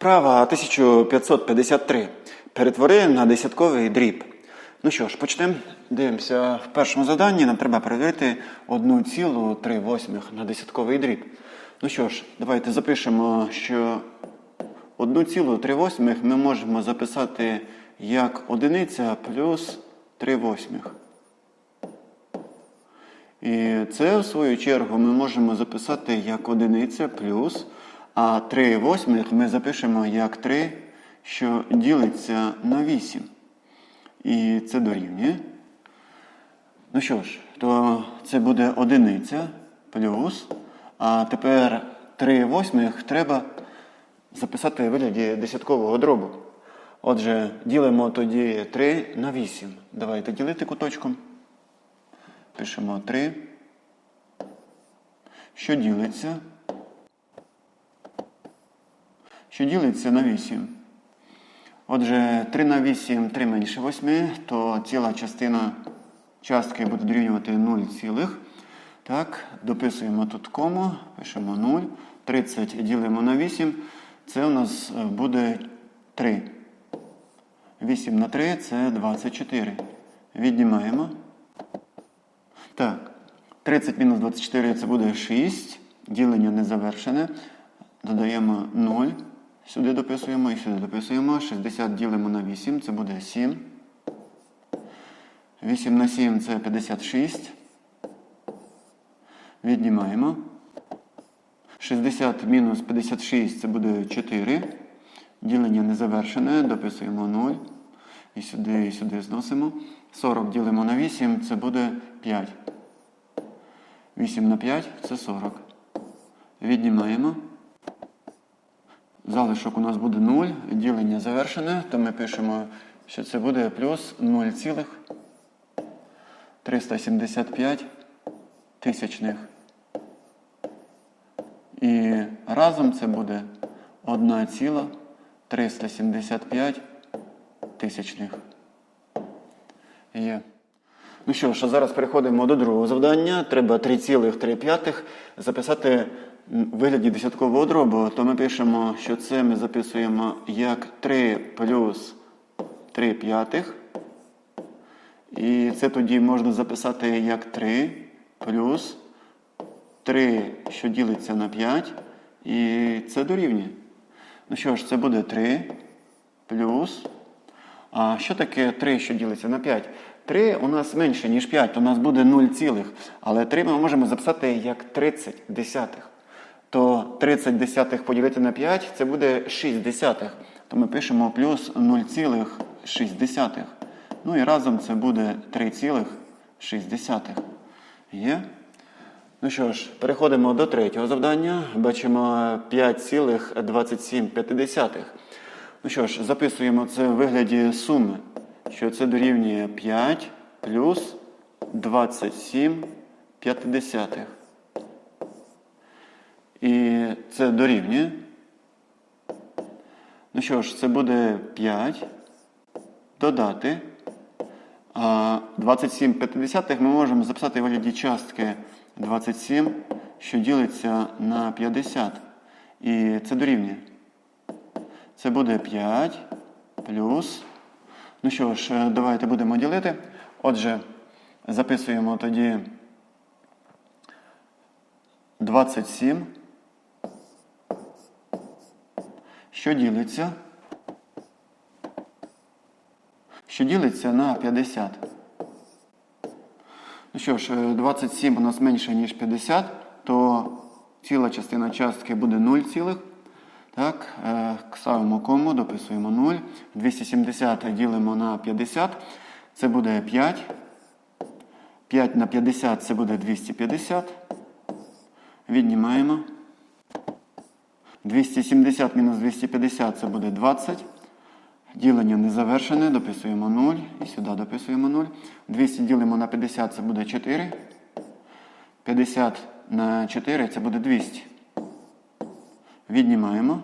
Вправа 1553. Перетвори на десятковий дріб. Ну що ж, почнемо. Дивимося в першому заданні. Нам треба перевірити 1,3 на десятковий дріб. Ну що ж, давайте запишемо, що 1,3 ми можемо записати як одиниця плюс 3 восьмих. І це, в свою чергу, ми можемо записати як одиниця плюс, а 3 восьмих ми запишемо як 3, що ділиться на 8. І це дорівнює. Ну що ж, то це буде одиниця плюс. А тепер 3 восьмих треба записати в вигляді десяткового дробу. Отже, ділимо тоді 3 на 8. Давайте ділити куточком. Пишемо 3. Що ділиться? Що ділиться на 8. Отже, 3 на 8 3 менше 8, то ціла частина частки буде дорівнювати 0 цілих. Так, дописуємо тут кому, пишемо 0. 30 ділимо на 8. Це у нас е, буде 3. 8 на 3 це 24. Віднімаємо. Так, 30 мінус 24 це буде 6. Ділення не завершене. Додаємо 0. Сюди дописуємо і сюди дописуємо. 60 ділимо на 8, це буде 7. 8 на 7 це 56. Віднімаємо. 60 мінус 56 це буде 4. Ділення не завершене. Дописуємо 0. І сюди, і сюди зносимо. 40 ділимо на 8, це буде 5. 8 на 5 це 40. Віднімаємо. Залишок у нас буде 0. Ділення завершене, то ми пишемо, що це буде плюс 0,375 тисячних. І разом це буде 1,375 тисячних. Є. Ну що ж, зараз переходимо до другого завдання. Треба 3,3 записати вигляді десяткового дробу. То ми пишемо, що це ми записуємо як 3 плюс 3 п'ятих. І це тоді можна записати як 3 плюс 3, що ділиться на 5. І це дорівнює. Ну що ж, це буде 3 плюс. А що таке 3, що ділиться на 5? 3 у нас менше, ніж 5, у нас буде 0 цілих. Але 3 ми можемо записати як 30 десятих. То 30 десятих поділити на 5 це буде 6 десятих. То ми пишемо плюс 0,6. Ну і разом це буде 3,6. Є? Ну що ж, переходимо до третього завдання. Бачимо 5,27. Ну що ж, записуємо це в вигляді суми, що це дорівнює 5 плюс 27 п'ятидесятих. І це дорівнює. Ну що ж, це буде 5 додати. А 27 п'ятидесятих ми можемо записати в вигляді частки 27, що ділиться на 50. І це дорівнює. Це буде 5 плюс. Ну що ж, е, давайте будемо ділити. Отже, записуємо тоді 27. Що ділиться? Що ділиться на 50. Ну що ж, е, 27 у нас менше, ніж 50, то ціла частина частки буде 0 цілих. Так, е, ставимо кому, дописуємо 0. 270 ділимо на 50. Це буде 5. 5 на 50 це буде 250. Віднімаємо. 270 мінус 250 це буде 20. Ділення не завершене, дописуємо 0. І сюди дописуємо 0. 200 ділимо на 50 це буде 4. 50 на 4 це буде 200. Віднімаємо.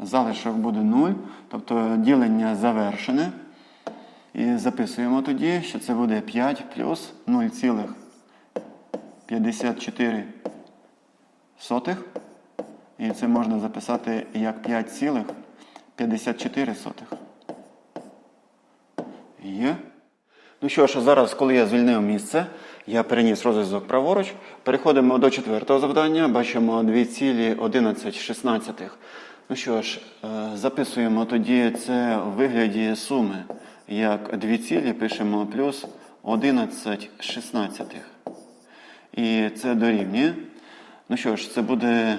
Залишок буде 0, тобто ділення завершене. І записуємо тоді, що це буде 5 плюс 0,54 сотих. І це можна записати як 5,54. Є. Ну що ж, зараз, коли я звільнив місце, я переніс розв'язок праворуч. Переходимо до четвертого завдання. Бачимо 2,11. Ну що ж, е, записуємо тоді це в вигляді суми. Як 2 цілі пишемо плюс 11 шістнадцятих. І це дорівнює. Ну що ж, це буде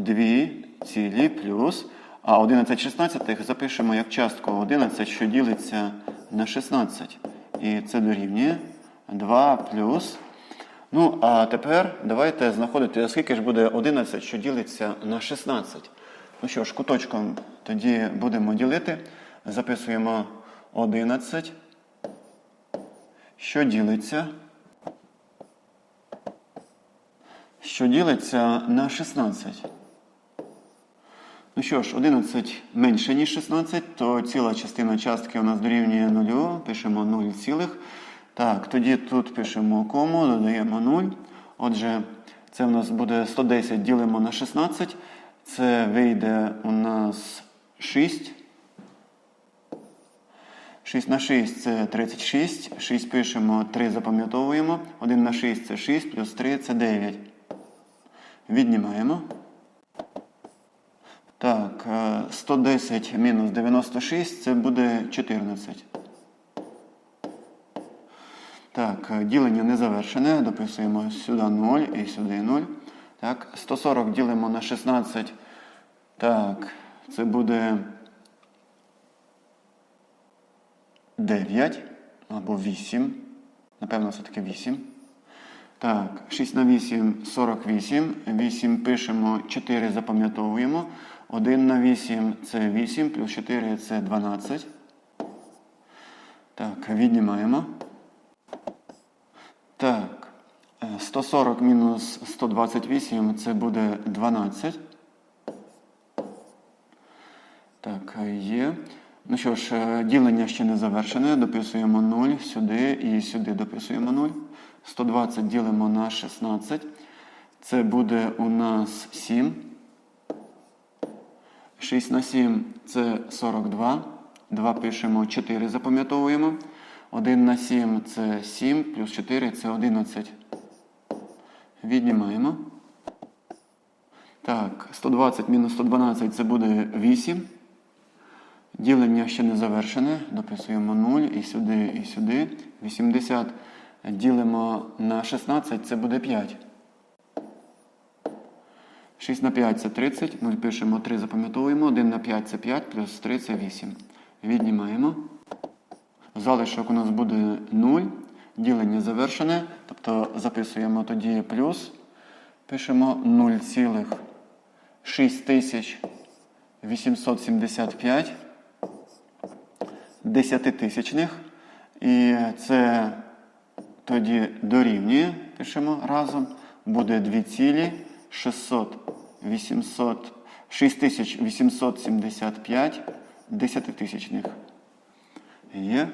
2 цілі плюс. А 11 шістнадцятих запишемо як частку 11, що ділиться на 16. І це дорівнює 2 плюс. Ну, а тепер давайте знаходити, скільки ж буде 11, що ділиться на 16. Ну що ж, куточком тоді будемо ділити. Записуємо 11, що ділиться. Що ділиться на 16. Ну що ж, 11 менше, ніж 16, то ціла частина частки у нас дорівнює 0. Пишемо 0 цілих. Так, тоді тут пишемо кому, додаємо 0. Отже, це у нас буде 110 ділимо на 16. Це вийде у нас 6. 6 на 6 це 36. 6 пишемо, 3 запам'ятовуємо. 1 на 6 це 6, плюс 3 це 9. Віднімаємо. Так, е, 110 мінус 96 це буде 14. Так, ділення не завершене. Дописуємо сюди 0 і сюди 0. Так, 140 ділимо на 16. Так, це буде 9 або 8. Напевно, все-таки 8. Так, 6 на 8 48. 8 пишемо, 4 запам'ятовуємо. 1 на 8 це 8, плюс 4 це 12. Так, віднімаємо. Так, е, 140 мінус 128 це буде 12. Так, е, є. Ну що ж, е, ділення ще не завершене. Дописуємо 0 сюди і сюди дописуємо 0. 120 ділимо на 16. Це буде у нас 7. 6 на 7 це 42. 2 пишемо, 4 запам'ятовуємо. 1 на 7 це 7, плюс 4 це 11. Віднімаємо. Так, 120 мінус 112 це буде 8. Ділення ще не завершене. Дописуємо 0 і сюди, і сюди. 80 ділимо на 16, це буде 5. 6 на 5 це 30. 0 пишемо 3, запам'ятовуємо. 1 на 5 це 5, плюс 3 це 8. Віднімаємо. Залишок у нас буде 0. Ділення завершене. Тобто записуємо тоді плюс. Пишемо 0,6875 десятитисячних. І це тоді дорівнює, пишемо разом, буде 2,600 6875 десятитисячних. Є.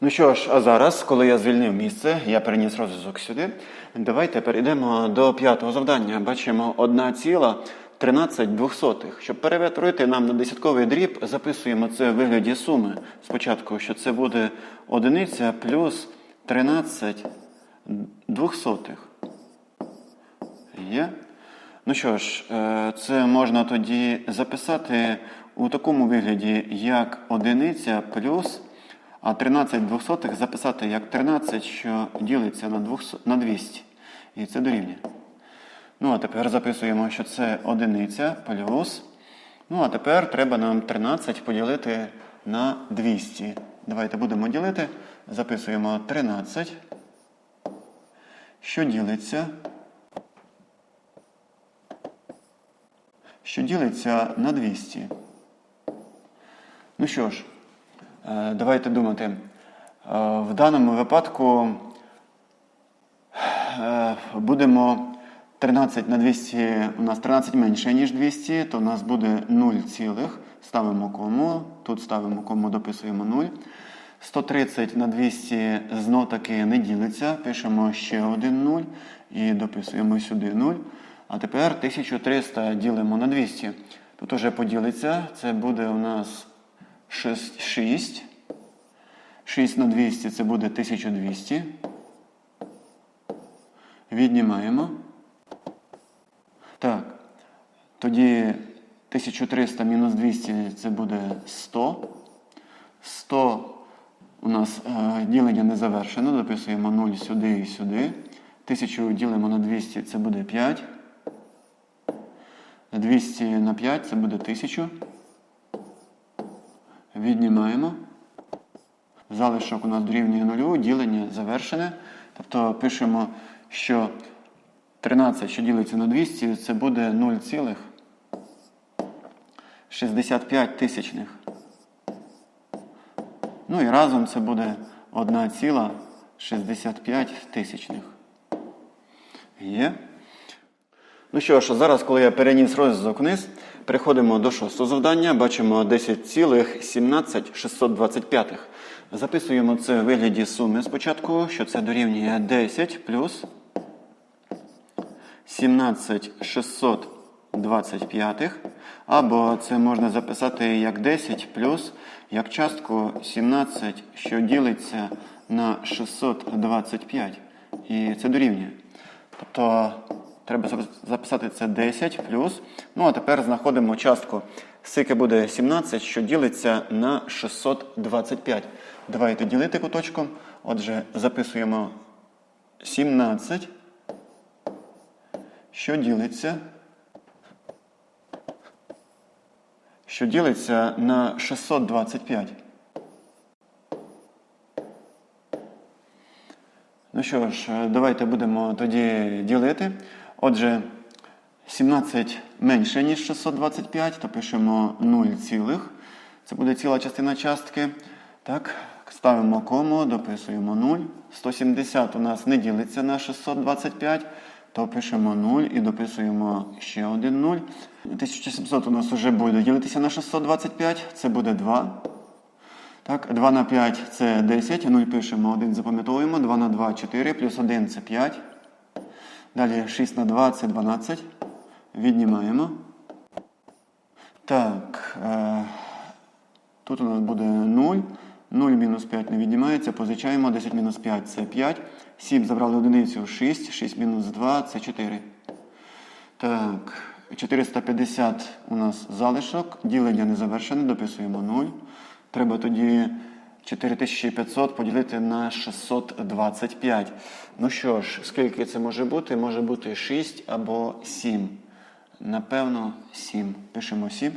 Ну що ж, а зараз, коли я звільнив місце, я переніс розв'язок сюди. Давайте перейдемо до п'ятого завдання. Бачимо 1,13 двохсотих. Щоб перетворити нам на десятковий дріб, записуємо це в вигляді суми. Спочатку, що це буде одиниця плюс 13 двохсотих. Є. Ну що ж, е, це можна тоді записати у такому вигляді, як одиниця плюс, а 13 двохсотих записати як 13, що ділиться на 200, на 200. І це дорівнює. Ну, а тепер записуємо, що це одиниця плюс. Ну, а тепер треба нам 13 поділити на 200. Давайте будемо ділити. Записуємо 13, що ділиться. Що ділиться на 200. Ну що ж, е, давайте думати. Е, В даному випадку е, будемо 13 на 200, у нас 13 менше, ніж 200, то у нас буде 0 цілих. Ставимо кому, тут ставимо кому, дописуємо 0. 130 на 200 знов таки не ділиться. Пишемо ще один 0 і дописуємо сюди 0. А тепер 1300 ділимо на 200. Тут уже поділиться. Це буде у нас 6. 6. 6 на 200 це буде 1200. Віднімаємо. Так. Тоді 1300 мінус 200 це буде 100. 100 у нас е, ділення не завершено. Дописуємо 0 сюди і сюди. 1000 ділимо на 200 це буде 5. 200 на 5 це буде 1000. Віднімаємо. Залишок у нас дорівнює 0, ділення завершене. Тобто пишемо, що 13, що ділиться на 200, це буде 0,65 тисячних. Ну і разом це буде 1,65 тисячних. Є. Ну що ж, зараз, коли я переніс розв'язок вниз, переходимо до шостого завдання. Бачимо 10,17625. Записуємо це в вигляді суми спочатку, що це дорівнює 10 плюс 17625. Або це можна записати як 10 плюс як частку 17, що ділиться на 625. І це дорівнює. Тобто треба записати це 10 плюс. Ну а тепер знаходимо частку. Скільки буде 17, що ділиться на 625. Давайте ділити куточком. Отже, записуємо 17, що ділиться. Що ділиться на 625. Ну що ж, давайте будемо тоді ділити. Отже, 17 менше, ніж 625, то пишемо 0 цілих. Це буде ціла частина частки. Так, ставимо кому, дописуємо 0. 170 у нас не ділиться на 625, то пишемо 0 і дописуємо ще один 0. 1700 у нас вже буде ділитися на 625, це буде 2. Так, 2 на 5 це 10, 0 пишемо, 1 запам'ятовуємо, 2 на 2 4, плюс 1 це 5. Далі 6 на 2 це 12. Віднімаємо. Так, е, тут у нас буде 0. 0 мінус 5 не віднімається, позичаємо, 10 мінус 5 це 5. 7 забрали одиницю 6, 6 мінус 2 це 4. Так, 450 у нас залишок, ділення не завершене, дописуємо 0. Треба тоді 4500 поділити на 625. Ну що ж, скільки це може бути? Може бути 6 або 7. Напевно, 7. Пишемо 7.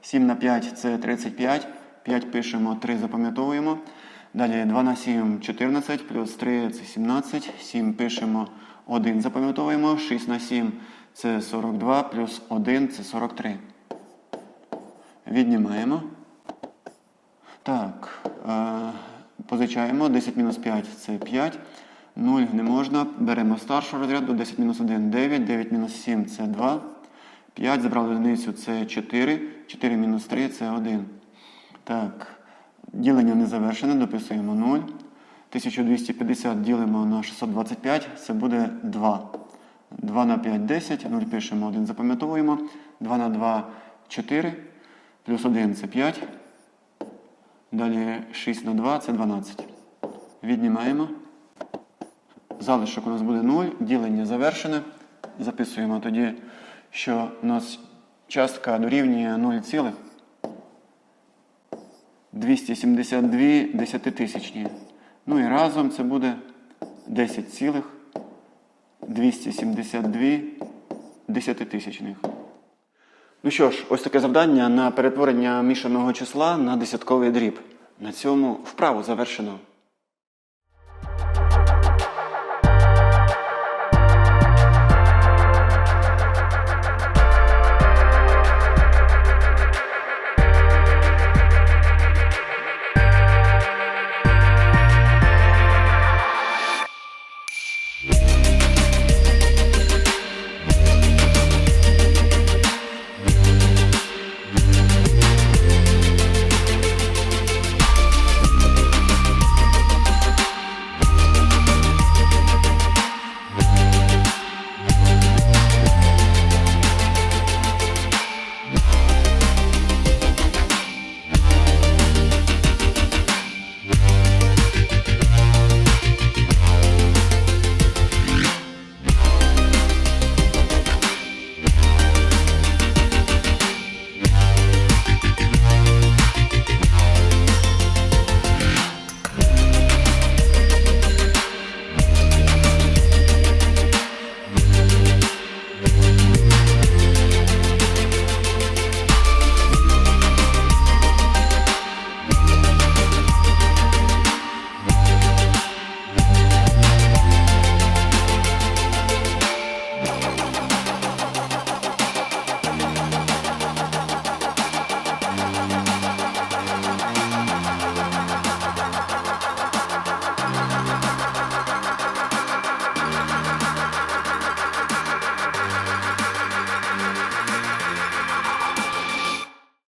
7 на 5 це 35. 5 пишемо, 3 запам'ятовуємо. Далі 2 на 7 14, плюс 3 це 17. 7 пишемо, 1 запам'ятовуємо. 6 на 7 це 42, плюс 1 це 43. Віднімаємо. Так, е, позичаємо. 10 мінус 5 це 5. 0 не можна. Беремо старшу розряду. 10 мінус 1 9. 9 мінус 7 це 2. 5 забрали одиницю це 4. 4 мінус 3 це 1. Так, ділення не завершене. Дописуємо 0. 1250 ділимо на 625. Це буде 2. 2 на 5 10. 0 пишемо 1, запам'ятовуємо. 2 на 2 4. Плюс 1 це 5. Далі 6 на 2 це 12. Віднімаємо. Залишок у нас буде 0. Ділення завершене. Записуємо тоді, що у нас частка дорівнює 0, цілих 272 десятитисячні. Ну і разом це буде 10 цілих 272 десятитисячних. Ну що ж, ось таке завдання на перетворення мішаного числа на десятковий дріб. На цьому вправу завершено.